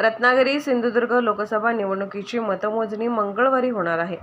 रत्नागिरी सिंधुदुर्ग लोकसभा निवडणुकीची मतमोजणी मंगळवारी होणार आहे.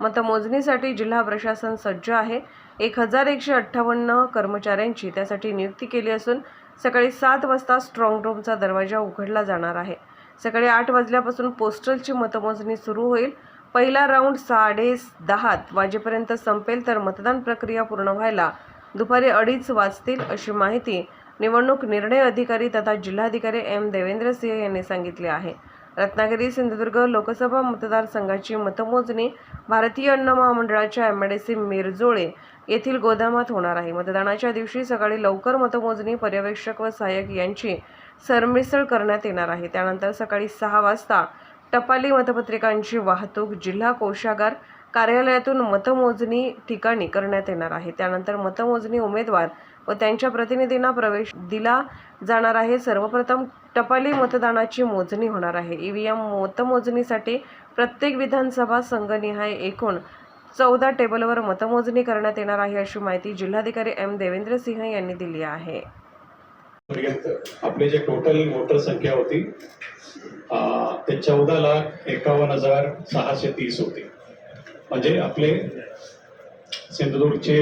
मतमोजणीसाठी जिल्हा प्रशासन सज्ज आहे. एक हजार एकशे अठ्ठावन्न कर्मचाऱ्यांची त्यासाठी नियुक्ती केली असून सकाळी सात वाजता स्ट्रॉंग रूमचा दरवाजा उघडला जाणार आहे. सकाळी आठ वाजल्यापासून पोस्टलची मतमोजणी सुरू होईल. पहिला राऊंड साडे दहा वाजेपर्यंत संपेल तर मतदान प्रक्रिया पूर्ण व्हायला दुपारी अडीच वाजतील अशी माहिती निवडणूक निर्णय अधिकारी तथा जिल्हाधिकारी एम देवेंद्र सिंह यांनी सांगितले आहे. रत्नागिरी सिंधुदुर्ग लोकसभा मतदारसंघाची मतमोजणी भारतीय अन्न महामंडळाच्या एमआयडीसी मिरजोळे येथील गोदामात होणार आहे. मतदानाच्या दिवशी सकाळी लवकर मतमोजणी पर्यवेक्षक व सहाय्यक यांची सरमिसळ करण्यात येणार आहे. त्यानंतर सकाळी सहा वाजता टपाली मतपत्रिकांची वाहतूक जिल्हा कोशागार कार्यालयातून मतमोजणी ठिकाणी करण्यात येणार आहे. त्यानंतर मतमोजणी उमेदवार व त्यांच्या प्रतिनिधींना प्रवेश दिला जाणार आहे. सर्वप्रथम टपाली मतदानाची मोजणी होणार आहे. ईव्हीएम मतमोजणीसाठी प्रत्येक विधानसभा संघनिहाय एकूण चौदा टेबलवर मतमोजणी करण्यात येणार आहे अशी माहिती जिल्हाधिकारी एम देवेंद्र सिंह यांनी दिली आहे. आपली जे टोटल वोटर संख्या होती ते चौदा लाख एकावन्न हजार सहाशे तीस होती. म्हणजे आपले सिंधुदुर्गचे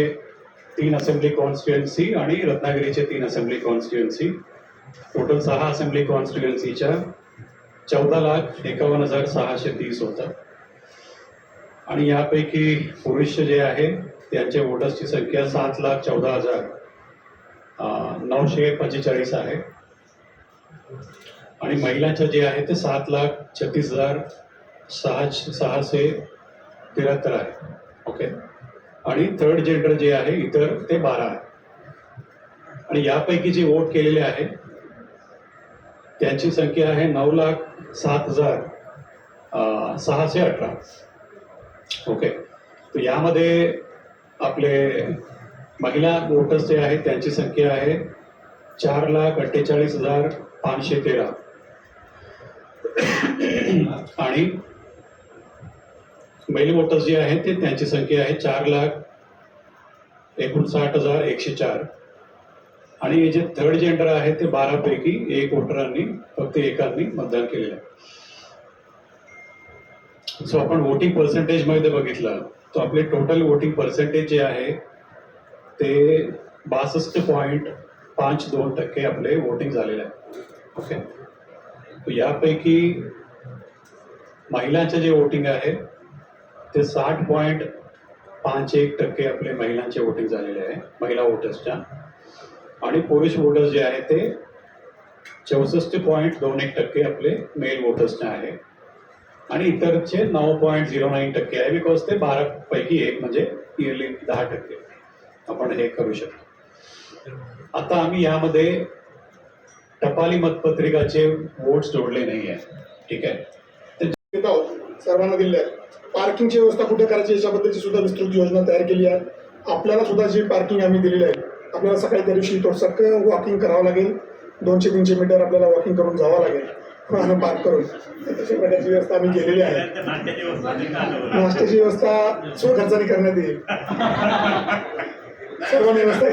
तीन असेंब्ली कॉन्स्टिट्युएन्सी आणि रत्नागिरीचे तीन असेंब्ली कॉन्स्टिट्युएन्सी. टोटल सहा असेंब्ली कॉन्स्टिट्युएन्सीच्या चौदा लाख एकावन्न हजार सहाशे तीस होतात आणि यापैकी पुरुष जे आहे त्यांच्या वोटर्सची संख्या सात लाख चौदा हजार नऊशे पंचेचाळीस आहे. आणि महिलांच्या जे आहे ते सात लाख छत्तीस हजार सहाशे सहाशे त्र्याहत्तर आहे. ओके आणि थर्ड जेंडर जे आहे इतर ते बारा आहे. आणि यापैकी जे वोट केलेले आहे त्यांची संख्या आहे नऊ लाख सात हजार सहाशे अठरा. ओके तर यामध्ये आपले महिला वोटर्स जे आहेत त्यांची संख्या आहे चार लाख अठ्ठेचाळीस हजार पाचशे तेरा. आणि मेल वोटर्स जे आहेत ते त्यांची संख्या आहे चार लाख एकोणसाठ हजार एकशे चार. आणि हे जे थर्ड जेंडर आहे ते बारापैकी एक वोटरांनी फक्त एकांनी मतदान केलेलं आहे. सो आपण वोटिंग पर्सेंटेजमध्ये बघितलं तर आपले टोटल वोटिंग पर्सेंटेज जे आहे ते बासष्ट पॉईंट पाच दोन टक्के आपले वोटिंग झालेले आहे. ओके यापैकी महिलांचे जे वोटिंग आहे ते साठ पॉईंट पाच एक टक्के आपले महिलांचे वोटिंग झालेले आहे महिला वोटर्सच्या आणि पुरुष वोटर्स जे आहे ते चौसष्ट पॉईंट दोन एक टक्के आपले मेल वोटर्सचे आहे. आणि इतरचे नऊ पॉईंट झिरो नाईन टक्के आहे बिकॉज ते बारा पैकी एक म्हणजे इयरली दहा टक्के. आपण हे करू शकतो. आता आम्ही यामध्ये टपाली मतपत्रिकाचे वोट्स जोडले नाही आहे? ठीक आहे सर्वांना दिले. पार्किंगची व्यवस्था कुठे करायची याच्याबद्दलची सुद्धा विस्तृत योजना तयार केली आहे. आपल्याला सुद्धा जी पार्किंग आम्ही दिलेली आहे आपल्याला सकाळी त्या दिवशी थोडंसं वॉकिंग करावं लागेल. दोनशे तीनशे मीटर आपल्याला वॉकिंग करून जावं लागेल. वाहनं पार्क करून. तशा प्रकारची व्यवस्था आम्ही केलेली आहे. नाश्त्याची व्यवस्था स्वखर्चाने करण्यात येईल. सर्व व्यवस्था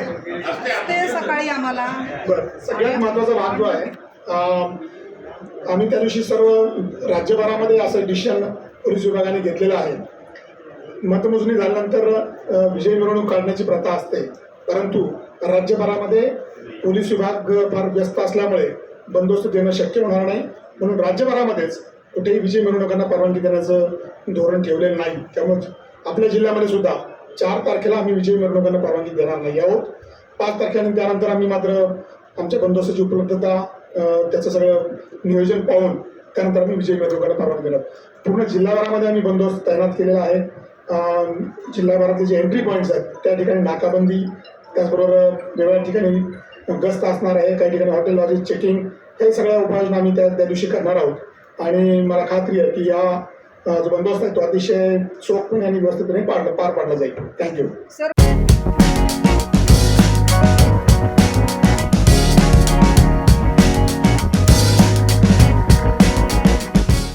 ते सकाळी आम्हाला. बरं सगळ्यात महत्त्वाचा भाग जो आहे आम्ही त्या दिवशी सर्व राज्यभरामध्ये असं डिसिशन पोलीस विभागाने घेतलेलं आहे. मतमोजणी झाल्यानंतर विजय मिरवणूक काढण्याची प्रथा असते. परंतु राज्यभरामध्ये पोलीस विभाग फार व्यस्त असल्यामुळे बंदोबस्त देणं शक्य होणार नाही. म्हणून राज्यभरामध्येच कुठेही विजय मिरवणुकांना परवानगी देण्याचं धोरण ठेवलेलं नाही. त्यामुळे आपल्या जिल्ह्यामध्ये सुद्धा चार तारखेला आम्ही विजय मिरवणुकांना परवानगी देणार नाही आहोत. पाच तारखेनंतर त्यानंतर आम्ही मात्र आमच्या बंदोबस्ताची उपलब्धता त्याचं सगळं नियोजन पाहून त्यानंतर आम्ही विजय मिरवणुकांना परवानगी देणार पूर्ण जिल्हाभरामध्ये आम्ही बंदोबस्त तैनात केलेला आहे. जिल्हाभरातले जे एंट्री पॉईंट्स आहेत त्या ठिकाणी नाकाबंदी त्याचबरोबर वेगवेगळ्या ठिकाणी गस्त असणार आहे काही ठिकाणी हॉटेल लॉजेस चेकिंग हे सगळ्या उपाययोजना आम्ही त्या त्या दिवशी करणार आहोत. आणि मला खात्री आहे की या जो बंदोबस्त आहे तो अतिशय चोखपणे आणि व्यवस्थितपणे पार पार पाडला जाईल. Thank you sir